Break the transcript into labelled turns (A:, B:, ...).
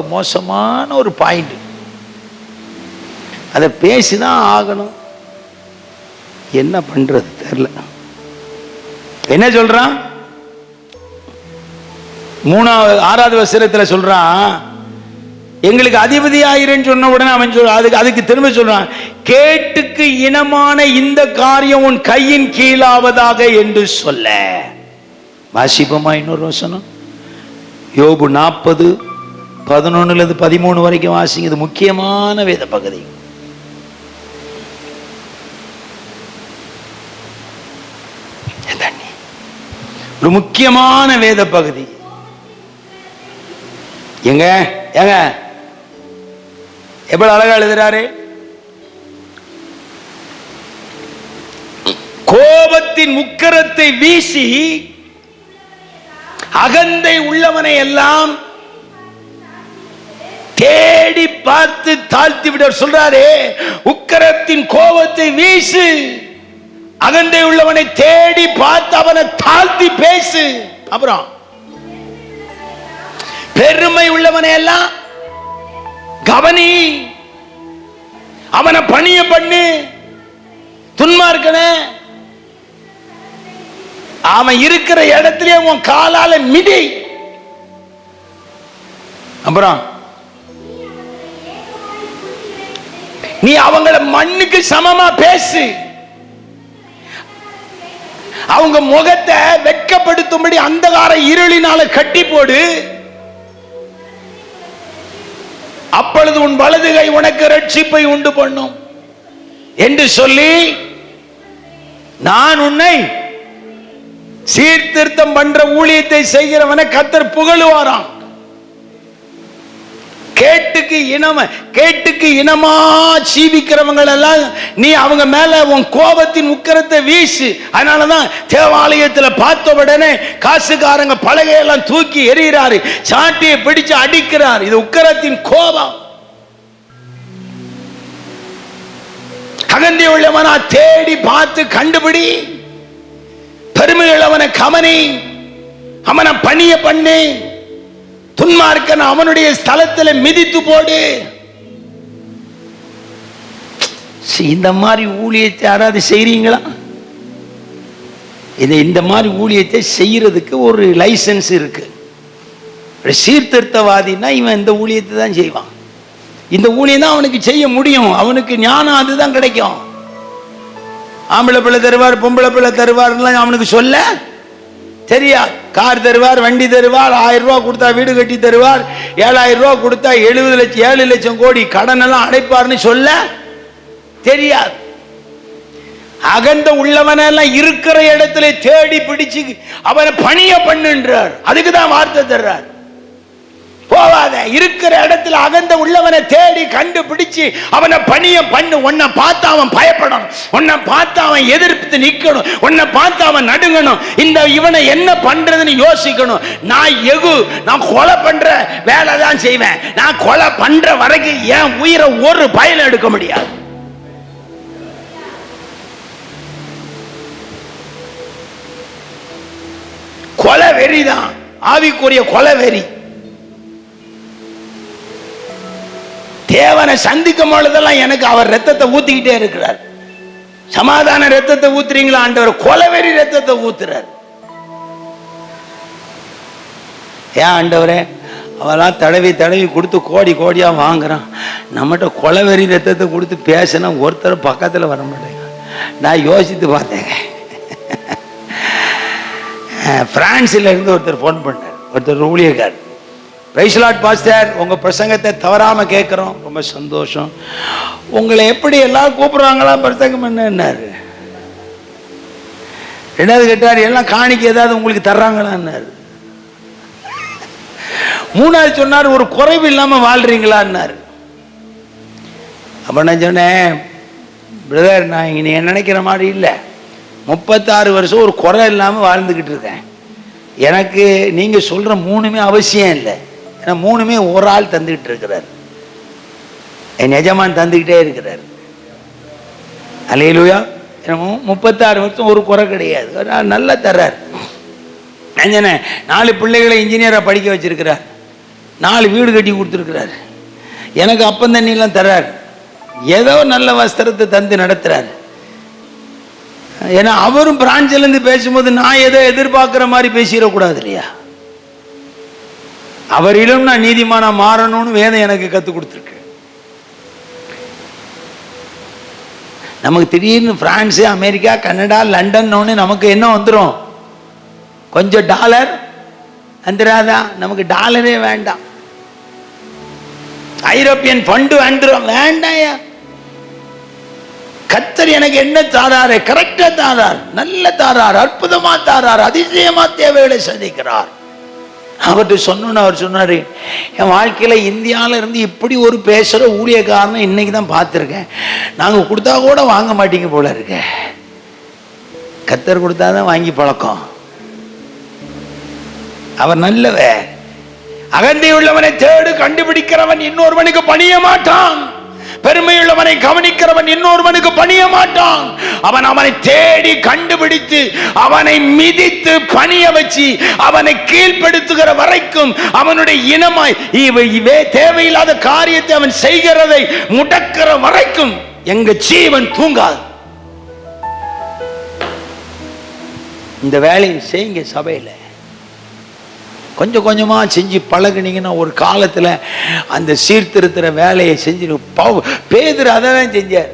A: மோசமான ஒரு பாயிண்ட் அதை பேசிதான் ஆகணும். என்ன பண்றது தெரியல. என்ன சொல்றான்? மூணாவது ஆறாவது வசனத்தில் சொல்றான் எங்களுக்கு அதிபதி ஆயிரன்னு சொன்ன உடனே அவன் சொல் அதுக்கு அதுக்கு திரும்ப சொல்றான் கேட்டுக்கு இனமான இந்த காரியம் உன் கையின் கீழாவதாக என்று சொல்ல. வாசிப்போமா இன்னொரு வசனம்? யோபு நாற்பது பதினொன்னுலேருந்து பதிமூணு வரைக்கும் வாசிங்க. இது முக்கியமான வேத பகுதி. ஒரு முக்கியமான வேத பகுதி. எங்க? ஏங்க? எவ்வளவு அழகா எழுதுறாரு? கோபத்தின் முக்கரத்தை வீசி அகந்தை உள்ளவனை எல்லாம் தேடி பார்த்து தாழ்த்தி விட சொல்றாரே உக்கரத்தின் கோபத்தை வீசு. அகண்டை உள்ளவனை தேடி பார்த்து அவனை தாழ்த்தி பேசு. அப்புறம் பெருமை உள்ளவனை எல்லாம் கவனி. அவனை பணிய பண்ணு. துன்மார்க்கன. அவன் இருக்கிற இடத்துல உன் காலால மிதி. அப்புறம் நீ அவங்கள மண்ணுக்கு சமமா பேசு. அவங்க முகத்தை வெட்கப்படுத்தும்படி அந்தகார இருளினால கட்டி போடு. அப்பொழுது உன் வலதுகை உனக்கு ரட்சிப்பை உண்டு பண்ணும். என்று சொல்லி நான் உன்னை சீர்திருத்தம் பண்ற ஊழியத்தை செய்கிறவனை கத்தர் புகழுவாராம். கேட்டுக்கு இனம கேட்டுக்கு இனமா சீவிக்கிறவங்க எல்லாம் நீ அவங்க மேல உன் கோபத்தின் உக்கரத்தை வீசு. அதனாலதான் தேவாலயத்துல பார்த்த உடனே காசுக்காரங்க பலகையெல்லாம் தூக்கி எறிகிறாரு. சாட்டியை பிடிச்சு அடிக்கிறார். இது உக்கரத்தின் கோபம். அகந்தி உள்ளவனா தேடி பார்த்து கண்டுபிடி. பெருமை உள்ளவனை கமனி. அவனை பணிய பண்ணு. துன்மார்க்கன் அவனுடைய ஸ்தலத்தில் மிதித்து போடு. இந்த மாதிரி ஊழியத்தை யாராவது செய்றீங்களா? இது இந்த மாதிரி ஊழியத்தை செய்யறதுக்கு ஒரு லைசன்ஸ் இருக்கு. ஒரு சீர்திருத்தவாதின்னா இவன் இந்த ஊழியத்தை தான் செய்வான். இந்த ஊழியம் தான் அவனுக்கு செய்ய முடியும். அவனுக்கு ஞானம் அதுதான் கிடைக்கும். ஆம்பளை பிள்ளை தருவார் பொம்பளை பிள்ளை தருவார்லாம் அவனுக்கு சொல்ல தெரியாது. கார் தருவார் வண்டி தருவார் ஆயிரம் ரூபா கொடுத்தா வீடு கட்டி தருவார் ஏழாயிரம் ரூபா கொடுத்தா எழுபது லட்சம் ஏழு லட்சம் கோடி கடன் எல்லாம் அடைப்பார்னு சொல்ல தெரியாது. அகந்த உள்ளவனெல்லாம் இருக்கிற இடத்துல தேடி பிடிச்சு அவனை பணிய பண்ணுன்றார். அதுக்கு தான் வார்த்தை தர்றார். போவாத. இருக்கிற இடத்துல அகந்த உள்ளவனை தேடி கண்டுபிடிச்சு அவனை பணிய பண்ணு. உன்னை பார்த்து அவன் பயப்படணும். உன்னை பார்த்து அவன் எதிர்த்து நிக்கணும். உன்னை பார்த்து அவன் நடுங்கணும். இந்த இவனை என்ன பண்றதுன்னு யோசிக்கணும். நான் எகு நான் கொலை பண்ற வேலை தான் செய்வேன். நான் கொலை பண்ற வரைக்கும் என் உயிரை ஒரு பயன் எடுக்க முடியாது. கொலை வெறிதான். ஆவிக்குரிய கொலை வெறி. தேவனை சந்திக்கும் பொழுதெல்லாம் எனக்கு அவர் ரத்தத்தை ஊத்திக்கிட்டே இருக்கிறார். சமாதான ரத்தத்தை ஊத்துறீங்களா? ஆண்டவர் கொலவெறி ரத்தத்தை ஊத்துறார். ஏன் ஆண்டவரே? அவெல்லாம் தடவி தடவி கொடுத்து கோடி கோடியாக வாங்குறான். நம்மகிட்ட கொலவெறி ரத்தத்தை கொடுத்து பேசினா ஒருத்தர் பக்கத்தில் வர மாட்டேங்க. நான் யோசித்து பார்த்தேங்க. பிரான்ஸ்ல இருந்து ஒருத்தர் ஃபோன் பண்ணார். ஒருத்தர் ஊழியக்கார் பிரைஸ்லாட் பாஸ்டர் உங்கள் பிரசங்கத்தை தவறாமல் கேட்குறோம். ரொம்ப சந்தோஷம். உங்களை எப்படி எல்லாம் கூப்பிடுறாங்களா? பிரசங்கம் என்னன்னாரு ரெண்டாவது கேட்டார்? எல்லாம் காணிக்க ஏதாவது உங்களுக்கு தர்றாங்களான்னாரு மூணாவது சொன்னார் ஒரு குறைவு இல்லாமல் வாழ்றீங்களான்னாரு அப்போ நான் சொன்னேன் பிரதர் நான் இங்க நீ நினைக்கிற மாதிரி இல்லை. முப்பத்தாறு வருஷம் ஒரு குறை இல்லாமல் வாழ்ந்துக்கிட்டு இருக்கேன். எனக்கு நீங்கள் சொல்கிற மூணுமே அவசியம் இல்லை. ஏன்னா மூணுமே ஒரு ஆள் தந்துக்கிட்டு இருக்கிறார். என் எஜமான் தந்துக்கிட்டே இருக்கிறார். அலையிலுயா முப்பத்தாறு வருஷம் ஒரு குறை கிடையாது. ஒரு ஆள் நல்லா தர்றார். அஞ்சனே நாலு பிள்ளைகளை இன்ஜினியராக படிக்க வச்சிருக்கிறார். நாலு வீடு கட்டி கொடுத்துருக்கிறார். எனக்கு அப்பம் தண்ணியெல்லாம் தர்றார். ஏதோ நல்ல வஸ்திரத்தை தந்து நடத்துகிறார் ஏன்னா அவரும் பிரான்ச்சிலேருந்து பேசும்போது நான் ஏதோ எதிர்பார்க்குற மாதிரி பேசிடக்கூடாது இல்லையா? அவரிடம் நான் நீதிமானா மாறணும்னு வேதம் எனக்கு கற்றுக் கொடுத்துருக்கு. நமக்கு திடீர்னு பிரான்ஸு அமெரிக்கா கனடா லண்டன் நமக்கு என்ன வந்துடும் கொஞ்சம் டாலர்? வந்துடாதா நமக்கு டாலரே வேண்டாம். ஐரோப்பியன் ஃபண்டு வந்துடும் வேண்டாயா? கத்தர் எனக்கு என்ன தாராரு கரெக்டா தாரார் நல்ல தாரார் அற்புதமா தாரார் அதிசயமா தேவைகளை சந்திக்கிறார். அவர்கிட்ட சொன்னோன்னு அவர் சொன்னார் என் வாழ்க்கையில் இந்தியாவில் இருந்து இப்படி ஒரு பேசுகிற ஊழியக்காரனை இன்றைக்கி தான் பார்த்துருக்கேன். நாங்கள் கொடுத்தா கூட வாங்க மாட்டீங்க போல இருக்க. கத்தர் கொடுத்தாதான் வாங்கி பழக்கம். அவர் நல்லவர். அகந்தி உள்ளவனை தேடு கண்டுபிடிக்கிறவன் இன்னொருவனுக்கு பணிய மாட்டான். பெருமையுள்ளவனை கவனிக்கிறவன் இன்னொருவனுக்கு பணிய மாட்டான். அவன் அவனை தேடி கண்டுபிடித்து அவனை மிதித்து பணிய வச்சு அவனை கீழ்ப்படுத்துகிற வரைக்கும் அவனுடைய இனமாய் இவை இவே தேவையில்லாத காரியத்தை அவன் செய்கிறதை முடக்கிற வரைக்கும் எங்க ஜீவன் தூங்காது. இந்த வேலையை செய்யுங்க சபையில. கொஞ்சம் கொஞ்சமாக செஞ்சு பழகுனீங்கன்னா ஒரு காலத்தில் அந்த சீர்திருத்துற வேலையை செஞ்சு பவு பேதர் அதை தான் செஞ்சார்.